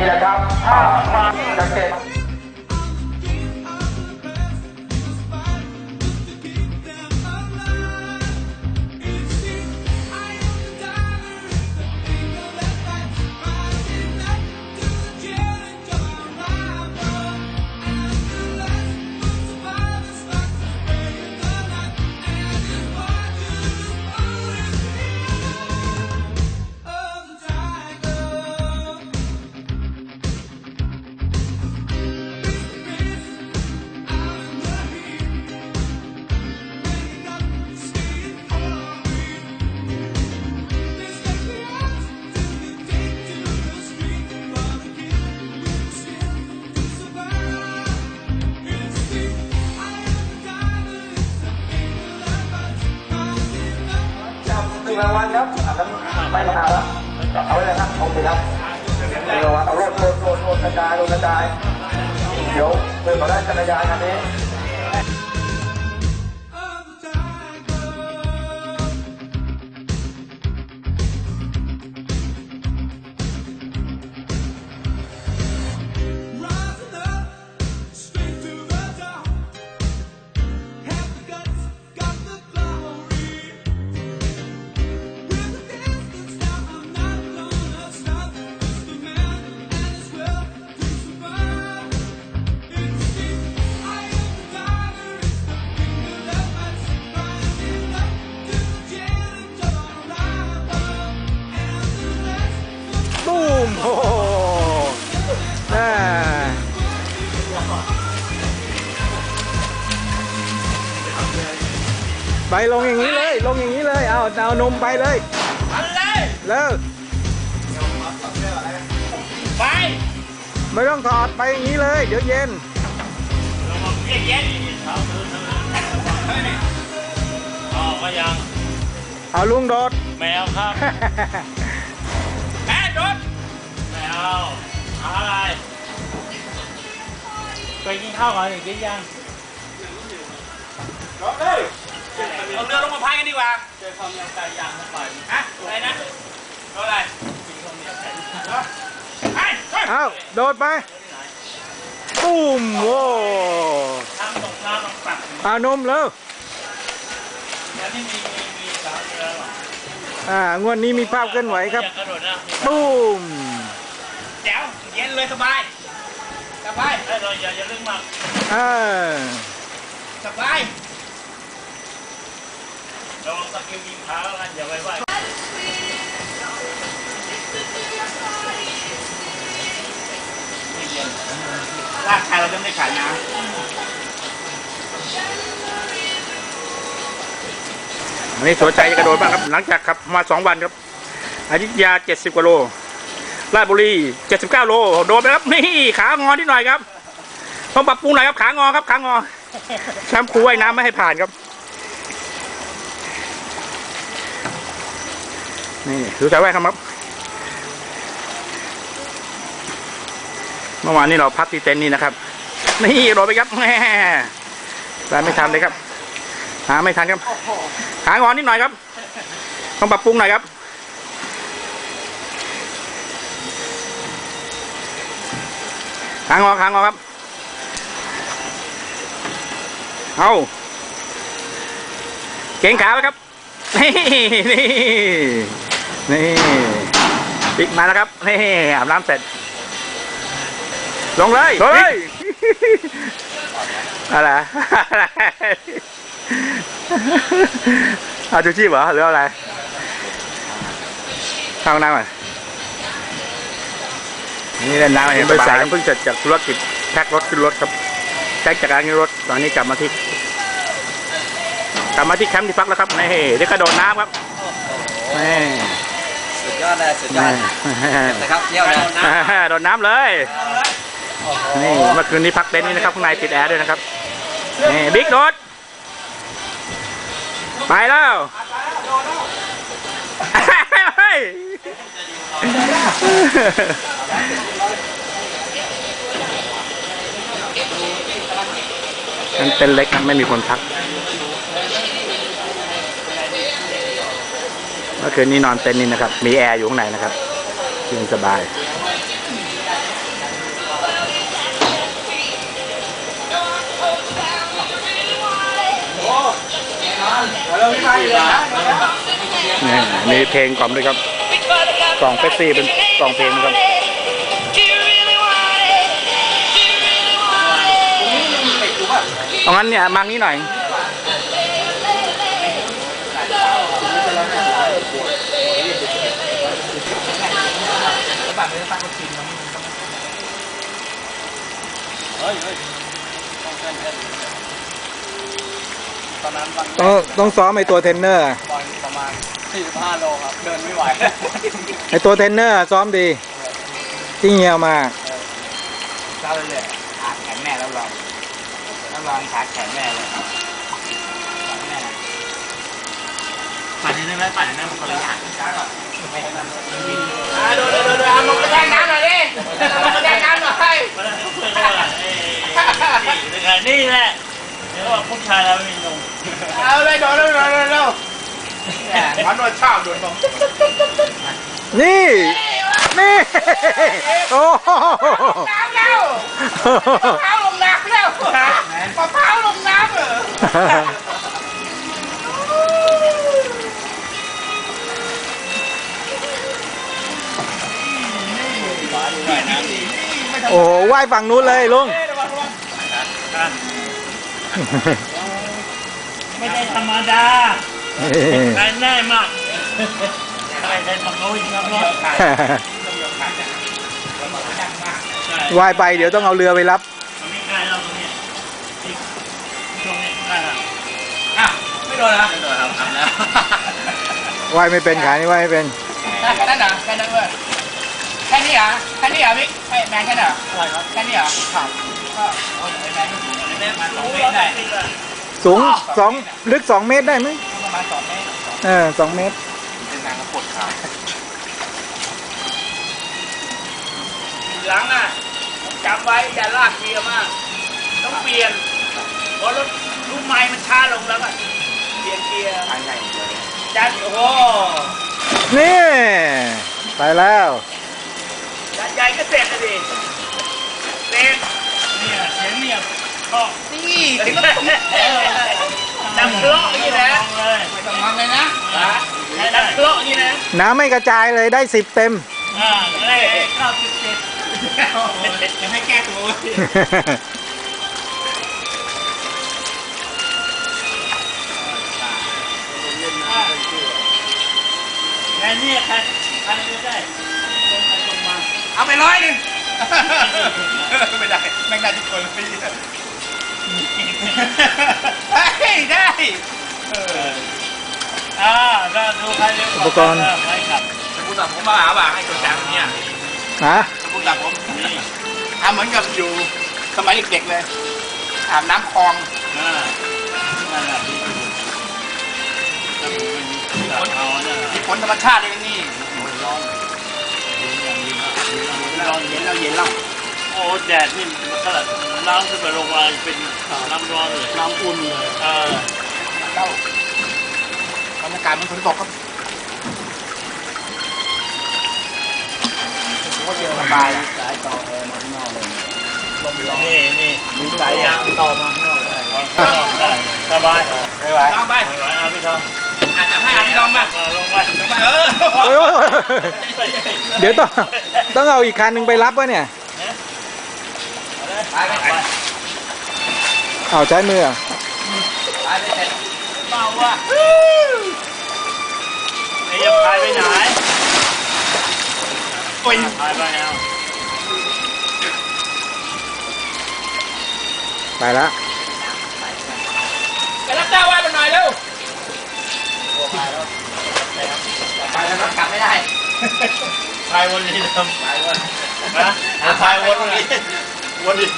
นี่แหละครับอ่าสังเกต รางวัลครับไม่มาแล้วเอาไว้เลยครับโอเคครับรางวัลเอาโรดโรดโรดโลดกระจายโรดกระจายเดี๋ยวเพื่อนเขาได้จักรยานคันนี้ ลงอย่างนี้เลย ลงอย่างนี้เลย เอาเอานมไปเลยอันเลยเลิกไปไม่ต้องถอดไปอย่างนี้เลย เดี๋ยวเย็นเย็นเย็นออกมายังเอาลุงโดดแมวครับแม่รถแมวหาอะไรไปกินข้าวก่อนหรือกินยังเอาเรือลงมาพายกันดีกว่าเจอความยางใจยางเข้าไปฮะอะไรนะเอาอะไรกินความยางใจไปไปเอาโดดไปตูมโว้ทำตกน้ำลงปักเอานมแล้วแล้วนี่มีมีมีสาวเรือหรออ่างวดนี้มีภาพเคลื่อนไหวครับอย่ากระโดดนะตูมแจ๋วเย็นเลยสบายสบายเราอย่าอย่าเรื่องมากเออสบาย เราลองสกิลยิงขาแล้วกันอย่าไว้ไว้ร่างกายเราจะไม่ขาดน้อันนี้สวนใจจะกระโดดบ้างครับ หลังจากขับมาสองวันครับอยุธยา70กว่าโลราชบุรี79โล โดนไปครับ นี่ขางอนิดหน่อยครับ ต้องปรับปรุงหน่อยครับ ขางอครับ ขางอแชมป์ครูว่ายน้ำไม่ให้ผ่านครับ นี่ดูสายว่ายครับ เมื่อวานนี้เราพักที่เต็นท์นี้นะครับ นี่โดดไปครับแม่แต่ไม่ทันเลยครับ หาไม่ทันครับ หางอนนิดหน่อยครับ ต้องปรับปรุงหน่อยครับนขางอขางอครับ เอาเก่งขาไว้ครับ นี่นี่ นี่ปิกมาแล้วครับนี่อาบน้ำเสร็จ ลงเลยลงเลยอะไรอะไรเอาจูชีพเหรอหรืออะไรเข้าห้องน้ำก่อนนี่เล่นน้ำเห็นบริษัทเพิ่งเสร็จจากธุรกิจแพ็ครถขึ้นรถครับแพ็คจากการขึ้นรถตอนนี้กลับมาที่กลับมาที่แคมป์ที่พักแล้วครับนี่เดี๋ยวกระโดดน้ำครับนี่ สุดยอดเลยสุดยอดนี่นะครับเยี่ยมเลยโดดน้ำเลยนี่เมื่อคืนนี้พักเต็นท์นี่นะครับข้างในติดแอร์ด้วยนะครับนี่บิ๊กโดดไปแล้วเฮ้ยมันเต็นท์เล็กครับไม่มีคนพัก เมื่อคืนนี้นอนเต็นท์นี่นะครับ มีแอร์อยู่ข้างในนะครับเย็นสบายนี่มีเพลงกล่อมด้วยครับ กล่องเป๊ปซี่เป็นกล่องเพลงครับเอางั้นเนี่ยมังนี้หน่อย ต้องต้องซ้อมไอตัวเทรนเนอร์บอลประมาณ45โลครับ เดินไม่ไหวไอตัวเทรนเนอร์ซ้อมดีที่เงียวมากเจ้าเลยขาแข็งแน่แล้วลองแล้วลองขาแข็งแน่เลยปั่นได้ไหมปั่นได้คนละอย่าง โดนโดนโดนเอาลงไปแทงน้ำหน่อยดิเอามึงไปแทงน้ำหน่อยนี่แหละเดี๋ยวว่าผู้ชายเราไม่ลงเอาเลยโดนโดนโดนโดนโดนมันโดนชอบโดนผมนี่ นี่ โอ้โหน้ำแล้วมะพร้าวลงน้ำแล้วมะพร้าวลงน้ำเหรอ โอ้โหว่ายฝั่งนู้นเลยลุงไม่ได้ธรรมดาใครแน่มากใครใครฝั่งโน้นครับว่ายไปเดี๋ยวต้องเอาเรือไปรับไม่ใกล้เราตรงนี้ช่วงนี้ใกล้ละอะไม่โดนนะไม่โดนครับทำแล้วว่ายไม่เป็นขานี่ว่ายไม่เป็นแค่นั้นเหรอแค่นั้นเว้ย แค่นี้เหรอแค่นี้เหรอพี่ไอ้แมนแค่นั้นเหรออะไรครับแค่นี้เหรอครับก็โอ้ยไอ้แมนไอ้แมนมาสองเมตรได้สูงสองลึกสองเมตรได้ไหมประมาณสองเมตรเออสองเมตรเป็นงานกระปวดขาหลังอะจำไว้อย่าลากเกียร์มาก ต้องเปลี่ยนเพราะรถรุ่นใหม่มันช้าลงแล้วอะเปลี่ยนเกียร์ทางใหญ่เลยจันโอ้โหนี่ไปแล้วจันใหญ่ ก็เสร็จแล้วดิเล่นเนี่ยเสียงเนี่ยก็นี่ดังเคราะห์อย่างนี้นะไม่ต้องมองเลยนะดังเคราะห์อย่างนี้นะน้ำไม่กระจายเลยได้สิบเต็มอ่าได้เก้าสิบเจ็ดจะให้แก้ตัวแค่นี้ใครใครจะได้ เอาไปร้อยหนึ่งไม่ได้แม่งได้ทุกคนเลยเฮ้ยได้อ่าก็ดูใครเร็วอุปกรณ์ไปกลับคุณตัดผมมาหาบ่าให้คนแจกเนี่ยฮะคุณตัดผมทำเหมือนกับอยู่สมัยเด็กๆเลยอาบน้ำคลองอ่านั่นแหละที่เอาเนี่ย มีผลธรรมชาติเลย ร้อนเย็นแล้วเย็นแล้วโอ้แดดนี่ขนาดน้ำขึ้นไปลงมาเป็นน้ำร้อนเลยน้ำอุ่นเลยเออเล่าบรรยากาศมันฝนตกครับโคตรเย็นสบายสายต่อแอร์มาข้างนอกเลยลมร้อนี่นี่มีสายยางต่อมาข้างนอกได้ข้างนได้สบายไม่ไหวลองไปไม่ไหวเอาพี่ทองอะจับให้อะพี่ลองมาเอาลงไปลงไปเออเดี๋ยวต้อง ต้องเอาอีกคันหนึ่งไปรับวะเนี่ยไปไปไปเอาใช้มืออะไปไปเสร็จเมาว่ะไอ้ยังพายไปไหนโอ้ยพายไปเอาไปละไปรับเจ้าว่ามันหน่อยเร็วไปแล้วรถกลับไม่ได้ พายวนนี้ทำพายวนนะพายวนนี้วนนี้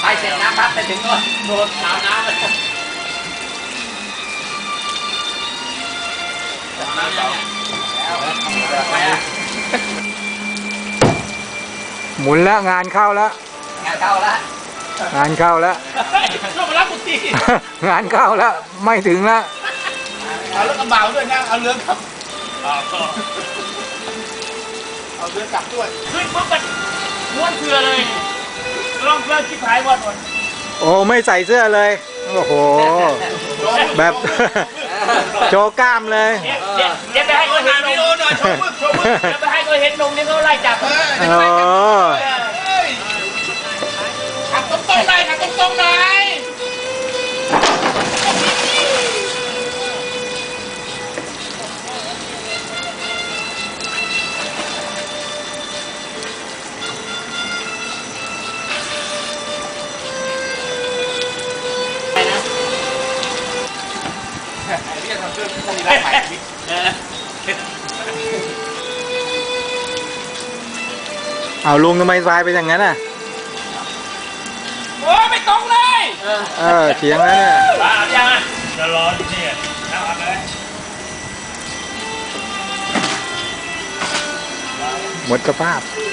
ไปเสร็จน้ำพัดไปถึงโน่นโดนน้ำน้ำเลยไปอะหมุนแล้วงานเข้าแล้วงานเข้าแล้วงานเข้าแล้วลงมารับกูทีงานเข้าแล้ว ไม่ถึงแล้วเอารถกระบะด้วยนะ เอาเรือขับอ่าก็ เอาเรือกลับด้วย ขึ้นปุ๊บมันม้วนเสือเลยลองเสือคิดหายหมดหมดโอ้ไม่ใส่เสื้อเลย โอ้โห แบบ โชว์กล้ามเลย เดี๋ยวเดี๋ยวเดี๋ยวไปให้เขาเห็นนวิมดีโอหน่อยโชว์มือโชว์มือเดี๋ยวไปให้เขาเห็นนมนี่เขาไล่จับ เออ ต้องมีร้านใหม่เอาลุงทำไมทรายไปอย่างนั้นอะ โอ้ยไม่ตรงเลยเออเถียงแล้วเนี่ยอาบยังอะจะรอที่นี่น้ำอาบเลยหมดสภาพเ